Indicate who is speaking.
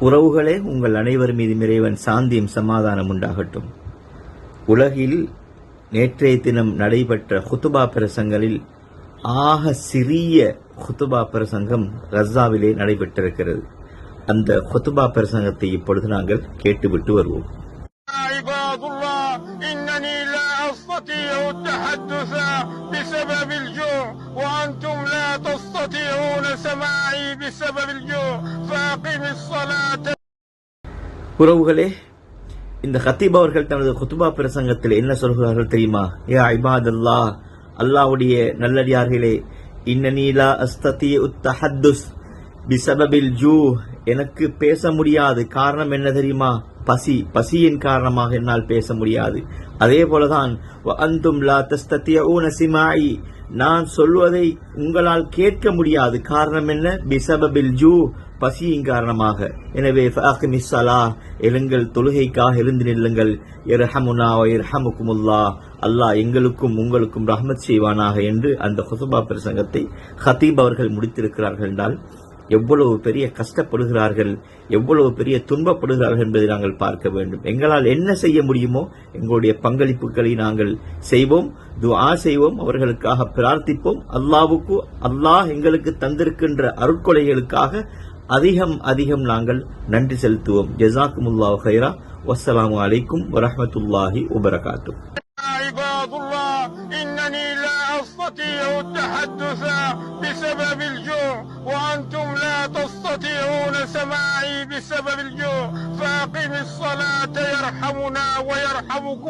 Speaker 1: உறவுகளே உங்கள் அனைவர் மீது இறைவன் சாந்தியும் சமாதானம் உண்டாகட்டும். உலகில் நேற்றைய தினம் நடைபெற்ற ஹுத்துபா பிரசங்களில் ஆக சிறிய ஹுத்துபா பிரசங்கம் ரஸ்ஸாவிலே நடைபெற்றிருக்கிறது. அந்த ஹுத்துபா பிரசங்கத்தை இப்பொழுது நாங்கள் கேட்டுவிட்டு வருவோம்.
Speaker 2: عباد الله إنني لا أستطيع التحدث بسبب الجوع وأنتم لا تستطيعون سماعي بسبب الجوع فأقم الصلاة
Speaker 1: உறவுகளே இந்த ஹத்தீப் அவர்கள் தனது குத்துபா பிரசங்கத்தில் என்ன சொல்கிறார்கள் தெரியுமா ஏ ஐபாதல்லா அல்லாவுடைய நல்லடியார்களே இன்னனீலா அஸ்ததி உத்தஹத்துஸ் பிசபபில் ஜூ எனக்கு பேச முடியாது. காரணம் என்ன தெரியுமா? பசி. பசியின் காரணமாக என்னால் பேச முடியாது. அதே போலதான் அந்தும் லா தஸ்தத்தியூன சிமாயி நான் சொல்வதை உங்களால் கேட்க முடியாது. காரணம் என்ன? பிசபபில் ஜூ. பசியின் காரணமாக. எனவே ஃபஅக்மிஸ்ஸலா எழுங்கள் தொழுகைக்காக எழுந்து நில்லுங்கள். இர்ஹமுனா வ அல்லாஹ் எங்களுக்கும் உங்களுக்கும் ரஹமத் செய்வானாக என்று அந்த ஹுசுபா பிரசங்கத்தை ஹத்தீப் அவர்கள் முடித்திருக்கிறார்கள் என்றால் எவ்வளவு பெரிய கஷ்டப்படுகிறார்கள் எவ்வளவு பெரிய துன்பப்படுகிறார்கள் என்பதை நாங்கள் பார்க்க வேண்டும் எங்களால் என்ன செய்ய முடியுமோ எங்களுடைய பங்களிப்புகளை நாங்கள் செய்வோம் துஆ செய்வோம் அவர்களுக்காக பிரார்த்திப்போம் அல்லாவுக்கு அல்லாஹ் எங்களுக்கு தந்திருக்கின்ற அருட்கொலைகளுக்காக அதிகம் அதிகம் நாங்கள் நன்றி செலுத்துவோம் ஜசாக்குமுல்லாஹ் ஹைரா வஸ்ஸலாமு அலைக்கும் வரஹ்மத்துல்லாஹி வபரகாத்துஹ்
Speaker 2: عباد الله إنني لا أستطيع التحدث بسبب الجوع وأنتم لا تستطيعون سماعي بسبب الجوع فأقم الصلاة يرحمنا ويرحمكم.